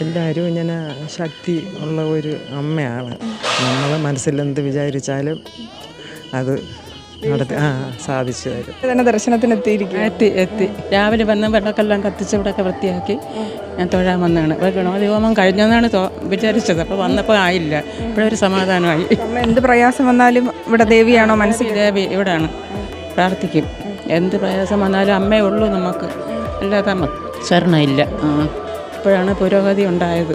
എല്ലാവരും ഇങ്ങനെ ശക്തി ഉള്ള ഒരു അമ്മയാണ്. നമ്മൾ മനസ്സിൽ എന്ത് വിചാരിച്ചാലും അത് നടത്തി ആ സാധിച്ചു തരും. തന്നെ ദർശനത്തിന് എത്തിയിരിക്കും എത്തി എത്തി. രാവിലെ വന്ന് വെള്ളക്കെല്ലാം കത്തിച്ച് ഇവിടെയൊക്കെ വൃത്തിയാക്കി ഞാൻ തൊഴാൻ വന്നതാണ്. ഇപ്പോൾ ഗണപതി ഹോമം കഴിഞ്ഞെന്നാണ് വിചാരിച്ചത്. അപ്പോൾ വന്നപ്പോൾ ആയില്ല. ഇപ്പോഴൊരു സമാധാനമായി. എന്ത് പ്രയാസം വന്നാലും ഇവിടെ ദേവിയാണോ മനസ്സിൽ? ദേവി ഇവിടെയാണ് പ്രാർത്ഥിക്കും. എന്ത് പ്രയാസം വന്നാലും അമ്മയേ ഉള്ളൂ നമുക്ക്. അല്ലാതെ ശരണയില്ല. ശരണമില്ല ആ. ഇപ്പോഴാണ് പുരോഗതി ഉണ്ടായത്.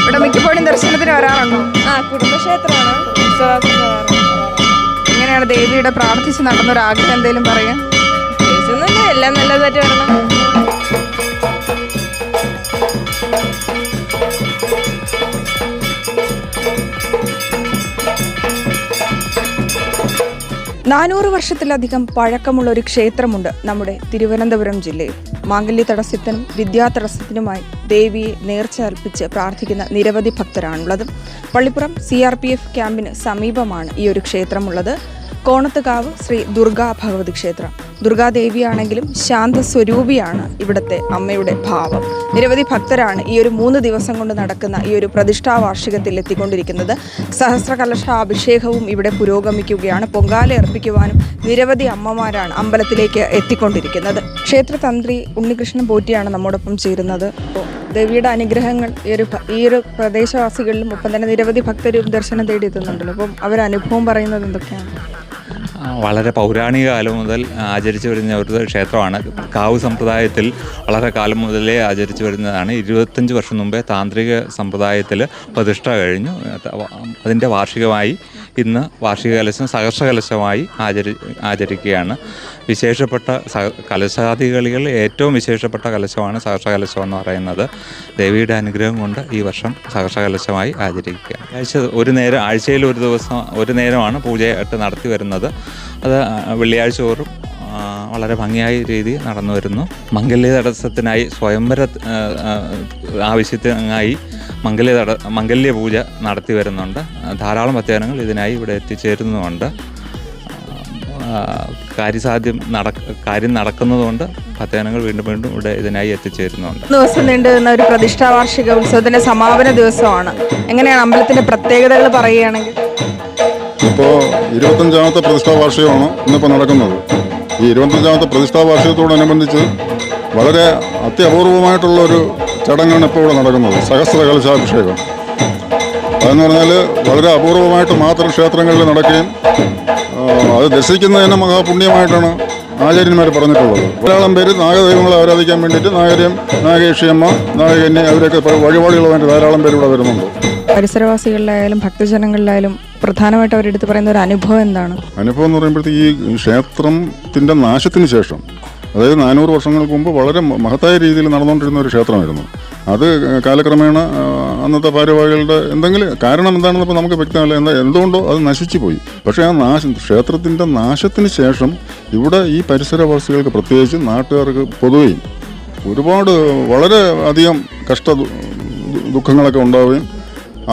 ഇവിടെ മിക്കപ്പോഴും ദർശനത്തിന് വരാറുണ്ടോ? ആ കുടുംബക്ഷേത്രമാണ്. എങ്ങനെയാണ് ദേവിയുടെ പ്രാർത്ഥിച്ച് നടന്ന ഒരു ആഗ്രഹം എന്തെങ്കിലും പറയാം എല്ലാം നല്ലതായിട്ട് വരണം. നാനൂറ് വർഷത്തിലധികം പഴക്കമുള്ള ഒരു ക്ഷേത്രമുണ്ട് നമ്മുടെ തിരുവനന്തപുരം ജില്ലയിൽ. മാംഗല്യ തടസ്സത്തിനും വിദ്യാ തടസ്സത്തിനുമായി ദേവിയെ നേർച്ച അർപ്പിച്ച് പ്രാർത്ഥിക്കുന്ന നിരവധി ഭക്തരാണുള്ളത്. Pallipuram C R P F ക്യാമ്പിന് സമീപമാണ് ഈ ഒരു ക്ഷേത്രമുള്ളത്. കോണത്തുകാവ് ശ്രീ ദുർഗാ ഭഗവതി ക്ഷേത്രം. ദുർഗാദേവിയാണെങ്കിലും ശാന്തസ്വരൂപിയാണ് ഇവിടുത്തെ അമ്മയുടെ ഭാവം. നിരവധി ഭക്തരാണ് ഈ ഒരു മൂന്ന് ദിവസം കൊണ്ട് നടക്കുന്ന ഈ ഒരു പ്രതിഷ്ഠാ വാർഷികത്തിൽ എത്തിക്കൊണ്ടിരിക്കുന്നത്. സഹസ്രകലശ അഭിഷേകവും ഇവിടെ പുരോഗമിക്കുകയാണ്. പൊങ്കാല അർപ്പിക്കുവാനും നിരവധി അമ്മമാരാണ് അമ്പലത്തിലേക്ക് എത്തിക്കൊണ്ടിരിക്കുന്നത്. ക്ഷേത്രതന്ത്രി ഉണ്ണികൃഷ്ണൻ പോറ്റിയാണ് നമ്മോടൊപ്പം ചേരുന്നത്. ദേവിയുടെ അനുഗ്രഹങ്ങൾ ഈ ഒരു ഈ ഒരു പ്രദേശവാസികളിലും ഒപ്പം തന്നെ നിരവധി ഭക്തരും ദർശനം തേടി എത്തുന്നുണ്ടല്ലോ അപ്പം അവരനുഭവം പറയുന്നത് എന്തൊക്കെയാണ്? വളരെ പൗരാണിക കാലം മുതൽ ആചരിച്ചു വരുന്ന ഒരു ക്ഷേത്രമാണ്. കാവ് സമ്പ്രദായത്തിൽ വളരെ കാലം മുതലേ ആചരിച്ചു വരുന്നതാണ്. ഇരുപത്തഞ്ച് വർഷം മുമ്പേ താന്ത്രിക സമ്പ്രദായത്തിൽ പ്രതിഷ്ഠ കഴിഞ്ഞു. അതിന്റെ വാർഷികമായി ഇന്ന് വാർഷിക കലശം സഹർഷ കലശമായി ആചരി ആചരിക്കുകയാണ്. വിശേഷപ്പെട്ട കലശാദികളിൽ ഏറ്റവും വിശേഷപ്പെട്ട കലശമാണ് സഹർഷ കലശം എന്ന് പറയുന്നത്. ദേവിയുടെ അനുഗ്രഹം കൊണ്ട് ഈ വർഷം സഹർഷ കലശമായി ആചരിക്കുക ആഴ്ച ഒരു നേരം ആഴ്ചയിൽ ഒരു ദിവസം ഒരു നേരമാണ് പൂജയായിട്ട് നടത്തി വരുന്നത്. അത് വെള്ളിയാഴ്ച തോറും വളരെ ഭംഗിയായ രീതി നടന്നു വരുന്നു. മംഗല്യ തടസ്സത്തിനായി സ്വയംവര ആവശ്യത്തിനായി മംഗല്യ തട മംഗല്യ പൂജ നടത്തി വരുന്നുണ്ട്. ധാരാളം അധ്യയനങ്ങൾ ഇതിനായി ഇവിടെ എത്തിച്ചേരുന്നുമുണ്ട് കാര്യസാധ്യം നടക്ക കാര്യം നടക്കുന്നതുകൊണ്ട് അധ്യയനങ്ങൾ വീണ്ടും വീണ്ടും ഇവിടെ ഇതിനായി എത്തിച്ചേരുന്നുണ്ട്. ദിവസം നീണ്ടു നിന്ന ഒരു പ്രതിഷ്ഠാ വാർഷിക ഉത്സവത്തിന്റെ സമാപന ദിവസമാണ്. എങ്ങനെയാണ് അമ്പലത്തിന്റെ പ്രത്യേകതകൾ പറയുകയാണെങ്കിൽ? ഇപ്പോൾ ഇരുപത്തഞ്ചാമത്തെ പ്രതിഷ്ഠാ വാർഷികമാണ് ഇന്നിപ്പോൾ നടക്കുന്നത്. ഈ ഇരുപത്തഞ്ചാമത്തെ പ്രതിഷ്ഠാ വാർഷികത്തോടനുബന്ധിച്ച് വളരെ അത്യപൂർവമായിട്ടുള്ള ഒരു ചടങ്ങാണ് ഇപ്പോൾ ഇവിടെ നടക്കുന്നത്. സഹസ്ര കലശാഭിഷേകം. അതെന്ന് പറഞ്ഞാൽ വളരെ അപൂർവമായിട്ട് മാത്രം ക്ഷേത്രങ്ങളിൽ നടക്കുകയും അത് ദർശിക്കുന്നതിന് മഹാപുണ്യമായിട്ടാണ് ആചാര്യന്മാർ പറഞ്ഞിട്ടുള്ളത്. ധാരാളം പേര് നാഗദൈവങ്ങളെ ആരാധിക്കാൻ വേണ്ടിയിട്ട് നാഗര്യം നാഗേഷിയമ്മ നാഗകന്യ അവരൊക്കെ വഴിപാടുകളുമായിട്ട് ധാരാളം പേര് ഇവിടെ വരുന്നുണ്ട്. പരിസരവാസികളിലായാലും ഭക്തജനങ്ങളിലായാലും പ്രധാനമായിട്ട് അവരെടുത്ത് പറയുന്ന ഒരു അനുഭവം എന്താണ്? അനുഭവം എന്ന് പറയുമ്പോഴത്തേക്ക് ഈ ക്ഷേത്രത്തിന്റെ നാശത്തിന് ശേഷം അതായത് നാനൂറ് വർഷങ്ങൾക്ക് മുമ്പ് വളരെ മഹത്തായ രീതിയിൽ നടന്നുകൊണ്ടിരുന്ന ഒരു ക്ഷേത്രമായിരുന്നു. അത് കാലക്രമേണ അന്നത്തെ ഭാരവാഹികളുടെ എന്തെങ്കിലും കാരണം എന്താണെന്ന് ഇപ്പോൾ നമുക്ക് വ്യക്തമല്ല. എന്താ എന്തുകൊണ്ടോ അത് നശിച്ചു പോയി. പക്ഷേ ആ നാശം ക്ഷേത്രത്തിന്റെ നാശത്തിന് ശേഷം ഇവിടെ ഈ പരിസരവാസികൾക്ക് പ്രത്യേകിച്ച് നാട്ടുകാർക്ക് പൊതുവെയും ഒരുപാട് വളരെ അധികം കഷ്ട ദുഃഖങ്ങളൊക്കെ ഉണ്ടാവുകയും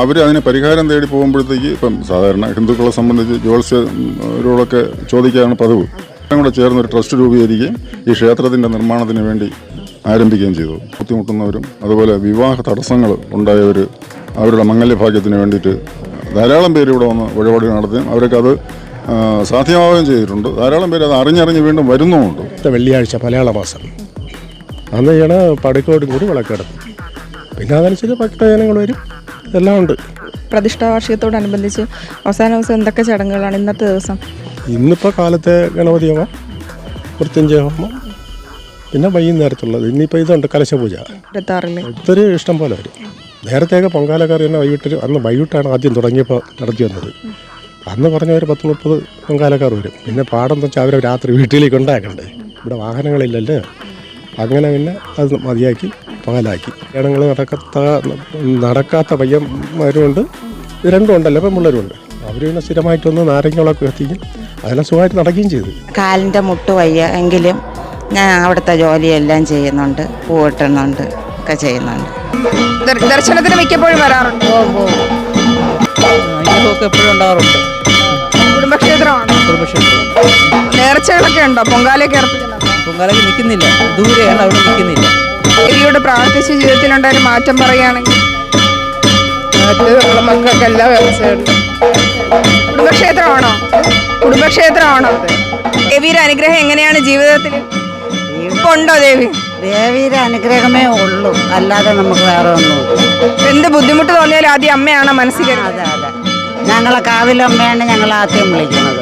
അവർ അതിന് പരിഹാരം തേടി പോകുമ്പോഴത്തേക്ക് ഇപ്പം സാധാരണ ഹിന്ദുക്കളെ സംബന്ധിച്ച് ജ്യോത്സ്യരോടൊക്കെ ചോദിക്കാനാണ് പതിവ്. കൂടെ ചേർന്ന് ഒരു ട്രസ്റ്റ് രൂപീകരിക്കുകയും ഈ ക്ഷേത്രത്തിന്റെ നിർമ്മാണത്തിന് വേണ്ടി ആരംഭിക്കുകയും ചെയ്തു. ബുദ്ധിമുട്ടുന്നവരും അതുപോലെ വിവാഹ തടസ്സങ്ങൾ ഉണ്ടായവർ അവരുടെ മംഗല്യഭാഗ്യത്തിന് വേണ്ടിയിട്ട് ധാരാളം പേര് ഇവിടെ വന്ന് വഴിപാടുകൾ നടത്തുകയും അവരൊക്കെ അത് സാധ്യമാവുകയും ചെയ്തിട്ടുണ്ട്. ധാരാളം പേര് അത് അറിഞ്ഞറിഞ്ഞ് വീണ്ടും വരുന്നുമുണ്ട്. വെള്ളിയാഴ്ച മലയാള മാസം. അന്ന് ചെയ്യണ പടുക്കോടും കൂടി വിളക്കെടുപ്പ് പിന്നെ അതനുസരിച്ച് ഭക്തജനങ്ങൾ വരും. എല്ലാം ഉണ്ട്. പ്രതിഷ്ഠാ വാർഷികത്തോടനുബന്ധിച്ച് അവസാന ദിവസം എന്തൊക്കെ ചടങ്ങുകളാണ് ഇന്നത്തെ ദിവസം? ഇന്നിപ്പോൾ കാലത്തെ ഗണപതി ഹോമം മൃത്യുഞ്ജയ ഹോമം പിന്നെ വൈകുന്നേരത്തുള്ളത്. ഇന്നിപ്പോൾ ഇതുണ്ട് കലശപൂജ. ഒത്തിരി ഇഷ്ടം പോലെ വരും. നേരത്തെയൊക്കെ പൊങ്കാലക്കറി തന്നെ വൈകിട്ട് അന്ന് വൈകിട്ടാണ് ആദ്യം തുടങ്ങിയപ്പോൾ നടത്തി വന്നത്. അന്ന് പറഞ്ഞ ഒരു പത്ത് മുപ്പത് പൊങ്കാലക്കാർ വരും. പിന്നെ പാടം വെച്ചാൽ അവരെ രാത്രി വീട്ടിലേക്ക് ഉണ്ടാക്കണ്ടേ? ഇവിടെ വാഹനങ്ങളില്ലല്ലേ. അങ്ങനെ പിന്നെ അത് മതിയാക്കി പകലാക്കി. ജനങ്ങൾ നടക്കാത്ത നടക്കാത്ത പയ്യന്മാരുമുണ്ട് രണ്ടും ഉണ്ടല്ലോ പെൺപിള്ളേരുണ്ട് അവർ പിന്നെ സ്ഥിരമായിട്ടൊന്ന് നാരങ്ങളൊക്കെ എത്തിക്കും അതെല്ലാം സുഖമായിട്ട് നടക്കുകയും ചെയ്തു. കാലിന്റെ മുട്ട് വയ്യ എങ്കിലും ഞാൻ അവിടുത്തെ ജോലിയെല്ലാം ചെയ്യുന്നുണ്ട് പൂവിട്ടുന്നുണ്ട് ഒക്കെ ചെയ്യുന്നുണ്ട്. ദർ- ദർശനത്തിന് മിക്കപ്പോഴും വരാറുണ്ട് എപ്പോഴും ഉണ്ടാവാറുണ്ട്. കുടുംബക്ഷേത്രമാണ്. നേർച്ചകളൊക്കെ ഉണ്ടോ? പൊങ്കാലയൊക്കെ പൊങ്കാലയ്ക്ക് നിൽക്കുന്നില്ല. ദൂരെയാണ് അവിടെ നിൽക്കുന്നില്ല. ദേവിയോട് പ്രാർത്ഥിച്ച ജീവിതത്തിലുണ്ടായൊരു മാറ്റം പറയുകയാണെങ്കിൽ? മക്കൾക്ക് എല്ലാ വ്യവസ്ഥയുണ്ട് കുടുംബക്ഷേത്രമാണോ? കുടുംബക്ഷേത്രമാണോ? ദേവിയുടെ അനുഗ്രഹം എങ്ങനെയാണ് ജീവിതത്തിൽ? ഇപ്പൊ ഉണ്ടോ ദേവി? ദേവിയുടെ അനുഗ്രഹമേ ഉള്ളൂ. അല്ലാതെ നമുക്ക് വേറെ ഒന്നും എന്ത് ബുദ്ധിമുട്ട് തോന്നിയാലും ആദ്യം അമ്മയാണ് മനസ്സിൽ അതെ അതെ. ഞങ്ങളെ കാവിലമ്മയാണ് ഞങ്ങൾ ആദ്യം വിളിക്കുന്നത്.